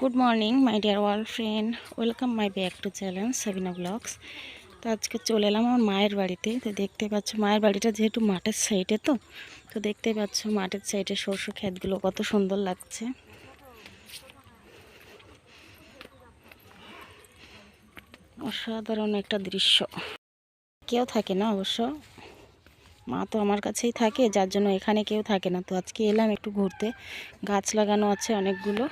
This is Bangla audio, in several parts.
Good morning my dear world friend welcome my back to channel Sabina vlogs তো আজকে চলে এলাম আমার মায়ের বাড়িতে। তো দেখতে পাচ্ছ, মায়ের বাড়িটা যেহেতু মাঠের সাইডে তো তো দেখতে পাচ্ছ মাঠের সাইডে সরষে ক্ষেতগুলো কত সুন্দর লাগছে। অসাধারণ একটা দৃশ্য। কেউ থাকে না অবশ্য। মা তো আমার কাছেই থাকে, যার জন্য এখানে কেউ থাকে না। তো আজকে এলাম একটু ঘুরতে। গাছ লাগানো আছে অনেকগুলো।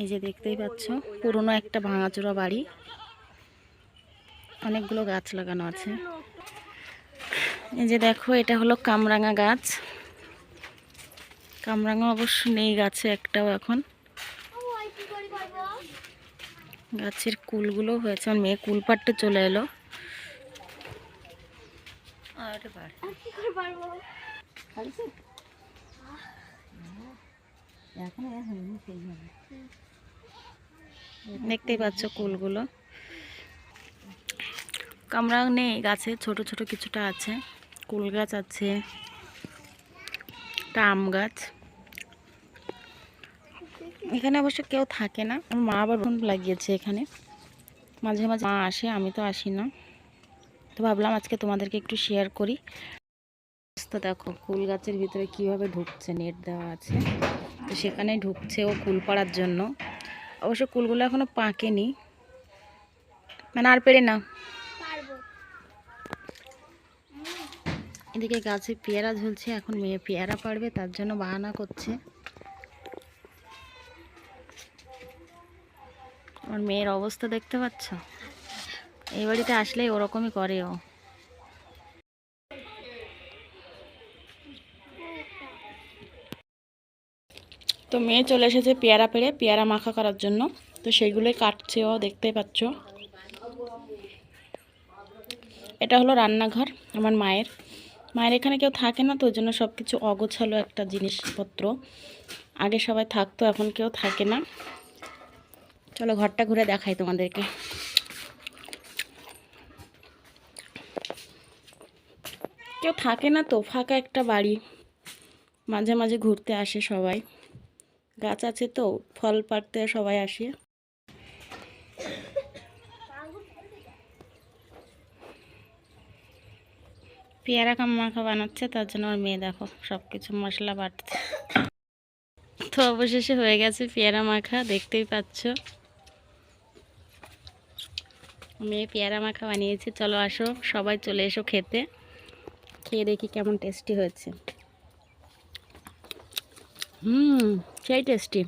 এই যে দেখতেই পাচ্ছ, পুরনো একটা ভাঙাচোরা বাড়ি। অনেকগুলো গাছ লাগানো আছে। এই যে দেখো, এটা হলো কামরাঙা গাছ। কামরাঙা অবশ্য নেই গাছে, একটাও এখন। গাছের কুলগুলো হয়েছে। আমার মেয়ে কুল পাড়তে চলে এলো। আরে দেখতেই পাচ্ছ কুলগুলো। কামরা নেই, গাছে ছোট ছোট কিছুটা আছে। কুল গাছ আছে একটা আম গাছ। এখানে অবশ্য কেউ থাকে না। আমার মা আবার ফোন লাগিয়েছে এখানে। মাঝে মাঝে মা আসে, আমি তো আসি না। তো ভাবলাম আজকে তোমাদেরকে একটু শেয়ার করি। তো দেখো কুল গাছের ভিতরে কীভাবে ঢুকছে নেট দেওয়া আছে তো সেখানে ঢুকছে ও কুল পাড়ার জন্য। অবশ্য কুলগুলো এখনও পাকেনি। মানে আর পেরে না? এদিকে গাছে পেয়ারা ঝুলছে এখন মেয়ে পেয়ারা পারবে তার জন্য বাহানা করছে। আমার মেয়ের অবস্থা দেখতে পাচ্ছ? এই বাড়িতে আসলেই ওরকমই করে ও। তো মেয়ে চলে এসেছে পেয়ারা পেড়ে, পেয়ারা মাখা করার জন্য। তো সেইগুলোই কাটছে ও, দেখতেই পাচ্ছ। এটা হলো রান্নাঘর আমার মায়ের। মায়ের এখানে কেউ থাকে না, তো ওই জন্য সব কিছু অগোছালো একটা জিনিসপত্র। আগে সবাই থাকতো, এখন কেউ থাকে না। চলো ঘরটা ঘুরে দেখাই তোমাদেরকে। কেউ থাকে না তো, ফাঁকা একটা বাড়ি। মাঝে মাঝে ঘুরতে আসে সবাই। গাছ আছে তো, ফল পাড়তে সবাই আসে। পেয়ারা কাম মাখা বানাচ্ছে, তার জন্য আমার মেয়ে দেখো সব কিছু মশলা বাটছে তো অবশেষে হয়ে গেছে পেয়ারা মাখা, দেখতেই পাচ্ছ। মেয়ে পেয়ারা মাখা বানিয়েছে, চলো আসো, সবাই চলে এসো খেতে। খেয়ে দেখি কেমন টেস্টি হয়েছে। হুম সেই টেস্টি